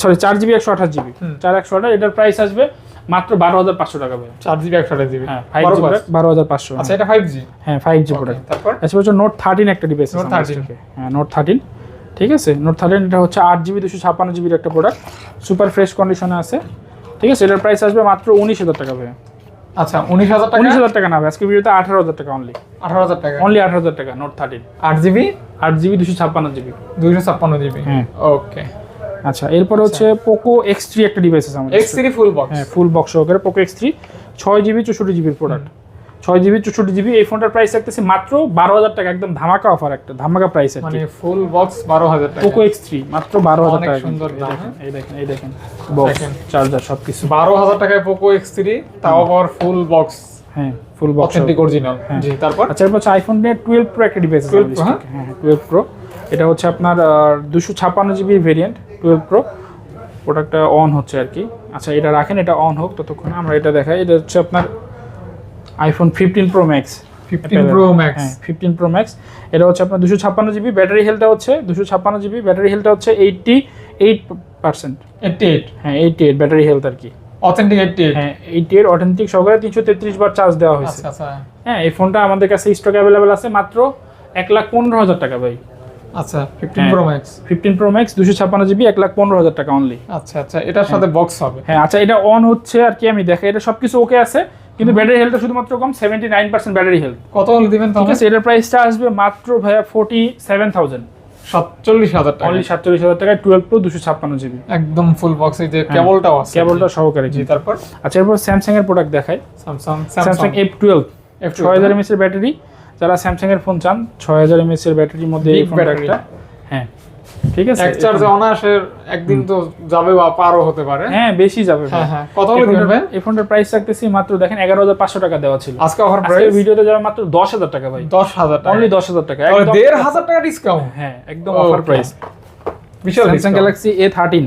সরি চার জিবি একশো আঠাশ জিবি। চার একশো আঠাশ এটার প্রাইস আসবে মাত্র বারো হাজার পাঁচশো টাকা ভাই। চার জিবি একশো আঠাশ জিবি হ্যাঁ ফাইভ জি বারো হাজার পাঁচশো আচ্ছা এটা ফাইভ জি হ্যাঁ ফাইভ জি প্রোডাক্ট তারপর? আচ্ছা হচ্ছে নোট থার্টিন একটা ডিভাইস Note 13 হ্যাঁ নোট থার্টিন ঠিক আছে? নোট থার্টিন এটা হচ্ছে আট জিবি দুশো ছাপ্পান্ন জিবির একটা প্রোডাক্ট সুপার ফ্রেশ কন্ডিশনে আছে। ঠিক আছে? এটার প্রাইস আসবে মাত্র উনিশ হাজার টাকা ভাই। আচ্ছা উনিশ হাজার টাকা? উনিশ হাজার টাকা না আজকে ভিডিওতে আঠারো হাজার টাকা অনলি আঠারো হাজার টাকা। অনলি আঠারো হাজার টাকা নোট থার্টিন আট জিবি আট জিবি দুশো ছাপ্পান্ন জিবি দুইশো ছাপ্পান্ন জিবি হ্যাঁ। ওকে আচ্ছা এরপর হচ্ছে পোকো এক্স থ্রি একটা ডিভাইস আছে আমাদের এক্স থ্রি ফুল বক্স হ্যাঁ ফুল বক্স সহকারে পোকো এক্স থ্রি ছয় জিবি চৌষট্টি জিবির প্রোডাক্ট ছয় জিবি চৌষট্টি জিবি এই ফোনটার প্রাইস থাকতেছে মাত্র বারো হাজার টাকা একদম ধামাকা অফার একটা ধামাকা প্রাইস মানে ফুল বক্স বারো হাজার টাকা। পোকো এক্স থ্রি মাত্র বারো হাজার টাকা সুন্দর এই দেখেন, এই দেখেন বক্স চার্জার সব কিছু বারো হাজার টাকায় পোকো এক্স থ্রি তাও আবার ফুল বক্স হ্যাঁ ফুল বক্স অথেন্টিক অরিজিনাল হ্যাঁ। জি তারপর? আচ্ছা এরপর হচ্ছে আইফোন নিয়ে টুয়েলভ প্রো একটা ডিভাইস আছে 12 আমাদের হ্যাঁ? হ্যাঁ টুয়েলভ প্রো এটা হচ্ছে আপনার দুশো ছাপ্পান্ন জিবি ভেরিয়েন্ট টুয়েলভ প্রো প্রোডাক্টটা অন হচ্ছে আর কি আচ্ছা এটা রাখেন এটা অন হোক ততক্ষণ আমরা এটা দেখাই। এটা হচ্ছে আপনার iPhone fifteen pro max fifteen pro max হ্যাঁ ফিফটিন প্রো ম্যাক্স এটা হচ্ছে আপনার দুশো ছাপ্পান্ন জিবি ব্যাটারি হেলটা হচ্ছে দুশো ছাপ্পান্ন জিবি ব্যাটারি হেলটা হচ্ছে eighty eight percent eighty eight হ্যাঁ এইটটি এইট ব্যাটারি হেলথ আর কি অথেন্টিক এইটটি এইট হ্যাঁ এইটটি এইট অথেন্টিক সহকারে তিনশো তেত্রিশ বার চার্জ দেওয়া হয়েছে। আচ্ছা আচ্ছা। হ্যাঁ এই ফোনটা আমাদের কাছে স্টক অ্যাভেলেবেল আছে মাত্র এক লাখ পনেরো হাজার টাকা ভাই। আচ্ছা ফিফটিন হ্যাঁ। Pro max fifteen pro max দুশো ছাপ্পান্ন জিবি এক লাখ পনেরো হাজার টাকা অনলি আচ্ছা আচ্ছা এটার সাথে বক্স হবে। হ্যাঁ আচ্ছা এটা অন হচ্ছে আর কি আমি দেখাই। এটা সব কিছু ওকে আছে কিন্তু ব্যাটারি হেলথটা শুধুমাত্র কম seventy nine percent battery health কত দিবেন ঠিক আছে এটার প্রাইসটা আসবে মাত্র ভাইয়া ফোর্টি সেভেন থাউজেন্ড সাতচল্লিশ হাজার টাকা। অনলি সাতচল্লিশ হাজার টাকায় টুয়েলভ প্রো দুশো ছাপ্পান্ন জিবি একদম ফুল বক্স এই যে কেবলটাও আছে। কেবলটা সহকারে জি তারপর? আচ্ছা এরপর স্যামসাং এর প্রোডাক্ট দেখাই। Samsung Samsung F twelve F12 ছয় হাজার এমএস এর ব্যাটারি যারা স্যামসাং এর ফোন চান ছয় হাজার এমএস এর ব্যাটারির মধ্যে এই ফোনটা একটা হ্যাঁ ঠিক আছে? এক চার্জে অনায়াসে একদিন তো যাবে বা পারও হতে পারে। হ্যাঁ বেশি যাবে। হ্যাঁ হ্যাঁ। কত এই হলে দিবেন এই ফোনটার প্রাইস রাখতেছি মাত্র দেখেন এগারো হাজার পাঁচশো টাকা দেওয়া ছিল। আজকে অফার প্রাইস ভিডিওতে যাবে মাত্র দশ হাজার টাকা ভাই। দশ হাজার টাকা। অনলি দশ হাজার টাকা। একদম- দেড় হাজার টাকা ডিসকাউন্ট হ্যাঁ একদম offer price Vishal Samsung Galaxy A thirteen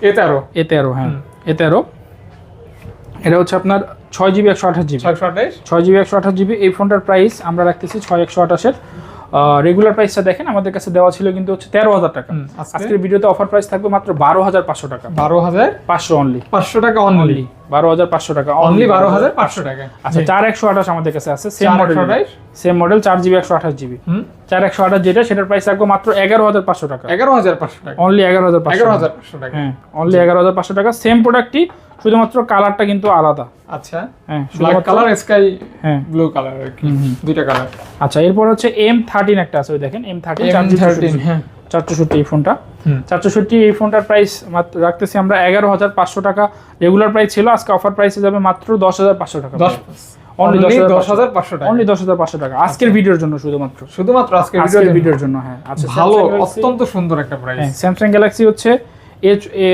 A তেরো। এ তেরো হ্যাঁ। এ তেরো। এটা হচ্ছে আপনার ছয় জিবি একশো আঠাশ জিবি। ছয় জিবি একশো আঠাশ জিবি এই ফোনটার প্রাইস আমরা রাখতেছি ছয় একশো আঠাশের। রেগুলার প্রাইসটা দেখেন আমাদের কাছে দেওয়া ছিল কিন্তু হচ্ছে তেরো হাজার টাকা। আজকের ভিডিওতে অফার প্রাইস থাকবে মাত্র বারো হাজার পাঁচশো টাকা। বারো হাজার পাঁচশো অনলি পাঁচশো টাকা অনলি বারো হাজার পাঁচশো টাকা অনলি বারো হাজার পাঁচশো টাকা। আচ্ছা চার একশো আঠাশ আমাদের কাছে আছে সেম মডেল সেম মডেল চার জিবি একশো আঠাশ জিবি। চার একশো আঠাশ যেটা সেটার প্রাইস রাখব মাত্র এগারো হাজার পাঁচশো টাকা। এগারো হাজার পাঁচশো টাকা। অনলি এগারো হাজার এগারো হাজার পাঁচশো টাকা। হ্যাঁ অনলি এগারো হাজার পাঁচশো টাকা। সেম প্রোডাক্টটি শুধুমাত্র কালারটা কিন্তু আলাদা। আচ্ছা। হ্যাঁ ব্ল্যাক কালার স্কাই হ্যাঁ। ব্লু কালার আর কি। হুম, হুম। দুইটা কালার আচ্ছা এরপর হচ্ছে এম থার্টিন একটা আছে ওই দেখেন এম থার্টিন থার্টিন হ্যাঁ। এই ফোনটা ফোনটার প্রাইস মাত্র রাখতেছি আমরা এগারো হাজার পাঁচশো টাকা। রেগুলার প্রাইস ছিল আজকে অফার প্রাইসে যাবে মাত্র দশ হাজার পাঁচশো টাকা। দশ অনলি হাজার পাঁচশো টাকা। টাকা। আজকের ভিডিওর জন্য শুধুমাত্র। শুধুমাত্র আজকের ভিডিওর জন্য। হ্যাঁ। আচ্ছা ভালো অত্যন্ত সুন্দর একটা প্রাইস স্যামসাং গ্যালাক্সি হচ্ছে এইচ এ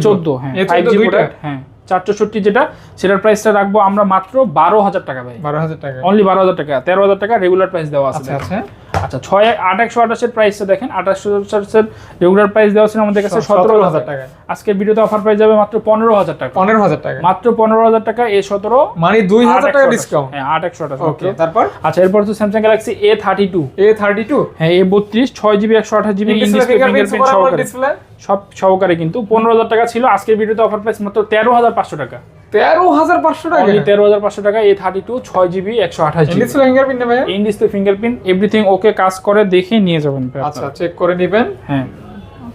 চোদ্দ হ্যাঁ A14 ফাইভ জি দুইটা? হ্যাঁ চার যেটা সেটার প্রাইসটা রাখব আমরা মাত্র বারো হাজার টাকা ভাই বারো হাজার টাকা অনলি বারো হাজার টাকা তেরো হাজার টাকা রেগুলার প্রাইস দেওয়া আছে আচ্ছা। আচ্ছা ছয় আট একশো আঠাশের প্রাইসটা দেখেন আঠাশশো আঠাশের রেগুলার প্রাইস দেওয়া ছিল আমাদের কাছে সতেরো হাজার টাকা আজকে ভিডিওতে অফার প্রাইস যাবে মাত্র পনেরো হাজার টাকা। পনেরো হাজার টাকা মাত্র পনেরো হাজার টাকা এ সতেরো মানে দুই হাজার টাকা ডিসকাউন্ট হ্যাঁ আট একশো আঠাশ ওকে তারপর? আচ্ছা এরপর হচ্ছে Samsung Galaxy A thirty two A thirty two হ্যাঁ এ বত্রিশ ছয় জিবি একশো আঠাশ জিবি সহকারে। সব সহকারে কিন্তু। পনেরো হাজার টাকা ছিল আজকের ভিডিওতে অফার প্রাইস মাত্র তেরো হাজার পাঁচশো টাকা। তেরো হাজার পাঁচশো টাকা তেরো হাজার পাঁচশো টাকা থার্টি টু ছয় জিবি একশো আঠাশ জিবি ডিসপ্লে ফিঙ্গারপ্রিন্ট নেবে in display fingerprint everything okay কাজ করে দেখে নিয়ে যাবেন। আচ্ছা চেক করে নেবেন। হ্যাঁ।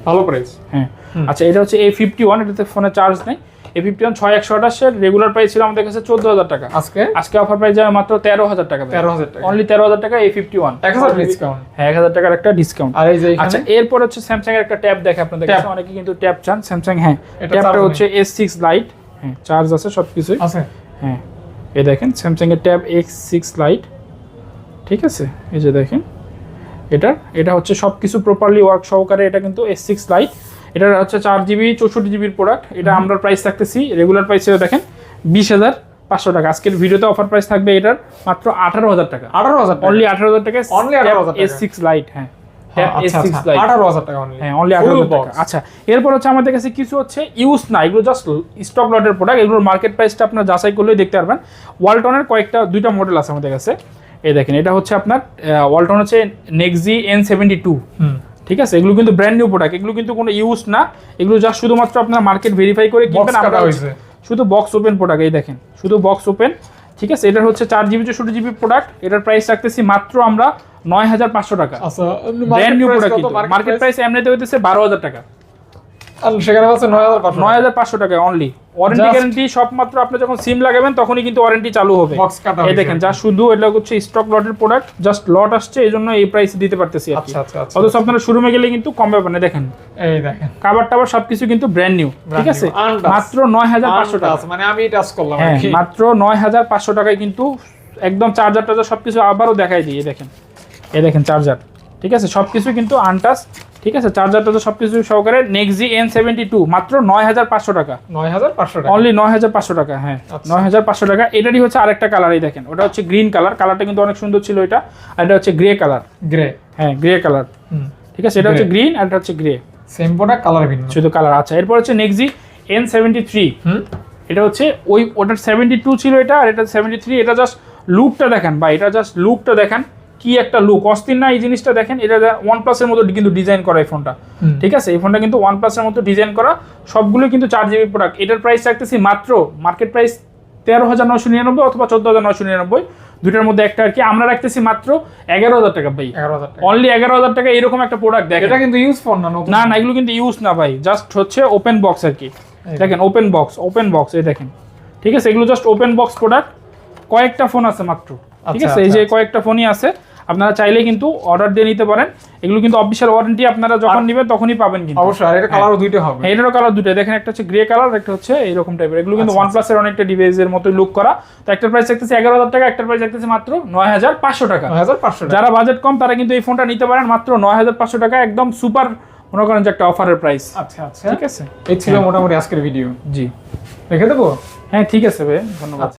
ভালো প্রাইস হ্যাঁ। আচ্ছা এটা হচ্ছে এ ফিফটি ওয়ান এটাতে ফোনে চার্জ নেই। এ ফিফটি ওয়ান ছয় একশো আঠাশের রেগুলার প্রাইস ছিল আমাদের কাছে চোদ্দ হাজার টাকা। আজকে? আজকে অফার প্রাইস যাবে মাত্র তেরো হাজার টাকা। তেরো হাজার টাকা। অনলি তেরো হাজার টাকা এ ফিফটি ওয়ান এক হাজার ডিসকাউন্ট হ্যাঁ এক হাজার টাকার একটা ডিসকাউন্ট আর এই যে আচ্ছা এরপর হচ্ছে স্যামসাং এর একটা ট্যাব দেখে আপনাদের Tab। কাছে অনেকে কিন্তু ট্যাব চান। স্যামসাং হ্যাঁ। ট্যাবটা হচ্ছে এস সিক্স লাইট হ্যাঁ। চার্জ আছে সব কিছুই আছে। হ্যাঁ। এই দেখেন স্যামসাং এর ট্যাব এক্স সিক্স লাইট ঠিক আছে? এই যে দেখেন এটা এটা হচ্ছে সব কিছু প্রপারলি ওয়ার্ক সহকারে এটা কিন্তু এস সিক্স লাইট এটা হচ্ছে চার জিবি চৌষট্টি জিবির প্রোডাক্ট এটা আমরা প্রাইস রাখতেছি রেগুলার প্রাইস দেখেন বিশ হাজার পাঁচশো টাকা। আজকের ভিডিওতে অফার প্রাইস থাকবে এটার মাত্র আঠারো হাজার টাকা। আঠারো হাজার অনলি আঠারো হাজার টাকা Only 18,000 টাকা। এস সিক্স লাইট হ্যাঁ। আচ্ছা, সিক্স আচ্ছা, অনলি হ্যাঁ আচ্ছা এরপর হচ্ছে আমাদের কাছে কিছু হচ্ছে ইউজ না এগুলো জাস্ট স্টক লটের প্রোডাক্ট এগুলোর মার্কেট প্রাইসটা আপনার যাচাই করলেই দেখতে পারবেন। ওয়ালটনের কয়েকটা দুইটা মডেল আছে আমাদের কাছে। এই দেখেন এটা হচ্ছে আপনার ওয়ালটন হচ্ছে নেক্সি এন সেভেন্টি টু ঠিক আছে? এগুলো কিন্তু ব্র্যান্ড নিউ প্রোডাক্ট এগুলো কিন্তু কোনো ইউজ না। এগুলো জাস্ট শুধুমাত্র আপনার মার্কেট ভেরিফাই করে কিনবেন শুধু বক্স ওপেন প্রোডাক্ট এই দেখেন শুধু বক্স ওপেন ঠিক আছে? এটার হচ্ছে চার জিবি চৌষট্টি জিবি প্রোডাক্ট এটার প্রাইস রাখতেছি মাত্র আমরা নয় হাজার পাঁচশো টাকা। ব্র্যান্ড নিউ প্রোডাক্ট কিন্তু। মার্কেট প্রাইস এমনিতে হইতেছে বারো হাজার টাকা। আর সেখানে আছে নয় হাজার নয় হাজার পাঁচশো টাকা অনলি ওয়ারেন্টি গ্যারান্টি সব আপনি যখন সিম লাগাবেন তখনই কিন্তু ওয়ারেন্টি চালু হবে। এই দেখেন যা শুধু এটা হচ্ছে স্টক লটের প্রোডাক্ট জাস্ট লট আসছে এই জন্য এই প্রাইস দিতে পারতেছি আচ্ছা আচ্ছা আচ্ছা। অথচ আপনারা শোরুমে গেলে কিন্তু কম ব্যাপার না দেখেন। এই দেখেন। কাবার টাবার সবকিছু কিন্তু ব্র্যান্ড নিউ ঠিক আছে? মাত্র নয় হাজার পাঁচশো টাকা। মানে আমি টাচ করলাম হ্যাঁ। মাত্র নয় হাজার পাঁচশো টাকায় কিন্তু একদম চার্জার টার্জার সবকিছু আবারও দেখাই দিয়ে দেখেন। এই দেখেন চার্জার ঠিক আছে? সবকিছু কিন্তু আনটাস ঠিক আছে? চার্জার টার্জার সবকিছু সহকারে নেক্সি এন সেভেন্টি টু মাত্র নয় হাজার পাঁচশো টাকা। নয় হাজার পাঁচশো টাকা? অনলি নয় হাজার পাঁচশো টাকা হ্যাঁ। আচ্ছা। নয় হাজার পাঁচশো টাকা। এটারই হচ্ছে আরেকটা কালার এই দেখেন। ওটা হচ্ছে গ্রিন কালার কালারটা কিন্তু অনেক সুন্দর ছিল এটা। আর এটা হচ্ছে গ্রে কালার গ্রে হ্যাঁ গ্রে কালার ঠিক আছে? এটা হচ্ছে। গ্রিন আর এটা হচ্ছে গ্রে সেম প্রোডাক্ট কালার ভিন্ন। শুধু কালার আচ্ছা এরপর হচ্ছে নেক্সি এন সেভেন্টি থ্রি হুম। এটা হচ্ছে ওই ওটার সেভেন্টি টু ছিল এটা আর এটা সেভেন্টি থ্রি এটা জাস্ট লুকটা দেখেন বা এটা জাস্ট লুকটা দেখেন। কি একটা লুক অস্থির না এই জিনিসটা দেখেন এটা ওয়ান প্লাসের মতো কিন্তু ডিজাইন করা এই ফোনটা ঠিক আছে? এই ফোনটা কিন্তু ওয়ান প্লাসের মতো ডিজাইন করা। সবগুলো কিন্তু চার জিবি প্রোডাক্ট এটার প্রাইস রাখতেছি মাত্র মার্কেট প্রাইস তেরো হাজার নয়শো নিরানব্বই অথবা চোদ্দ হাজার নশো নিরানব্বই। দুটার মধ্যে একটা আর কি। আমরা রাখতেছি মাত্র এগারো হাজার টাকা ভাই। এগারো হাজার অনলি এগারো হাজার টাকা এরকম একটা প্রোডাক্ট দেখেন। এটা কিন্তু ইউজ ফোন না না না এগুলো কিন্তু ইউজ না ভাই। জাস্ট হচ্ছে ওপেন বক্স আর কি। দেখেন ওপেন বক্স ওপেন বক্স এই দেখেন। ঠিক আছে? এগুলো জাস্ট ওপেন বক্স প্রোডাক্ট কয়েকটা ফোন আছে মাত্র। ঠিক আচ্ছা, আছে? এই যে আচ্ছা। কয়েকটা ফোনই আছে। আপনারা চাইলে কিন্তু অর্ডার দিয়ে নিতে পারেন। এগুলো কিন্তু অফিসিয়াল ওয়ারেন্টি আপনারা যখন নেবেন তখনই পাবেন কিন্তু। অবশ্যই আর এটা কালারও দুইটা হবে। হ্যাঁ, এটারও কালার দুটো দেখেন একটা হচ্ছে গ্রে কালার একটা হচ্ছে এরকম টাইপের এগুলো কিন্তু আচ্ছা, ওয়ান প্লাসের অনেকটা ডিভাইসের মতো লুক করা। তো একটা প্রাইস দেখতেছে এগারো হাজার টাকা একটা প্রাইস দেখতেছে মাত্র নয় হাজার পাঁচশো টাকা। নয় হাজার পাঁচশো টাকা। যারা বাজেট কম তারা কিন্তু এই ফোনটা নিতে পারেন মাত্র নয় হাজার পাঁচশো টাকা একদম সুপার মনে করেন যে একটা অফারের প্রাইস আচ্ছা আচ্ছা। ঠিক আছে? এই ছিল মোটামুটি আজকের ভিডিও জি। রেখে দেবো? হ্যাঁ ঠিক আছে ভাই ধন্যবাদ।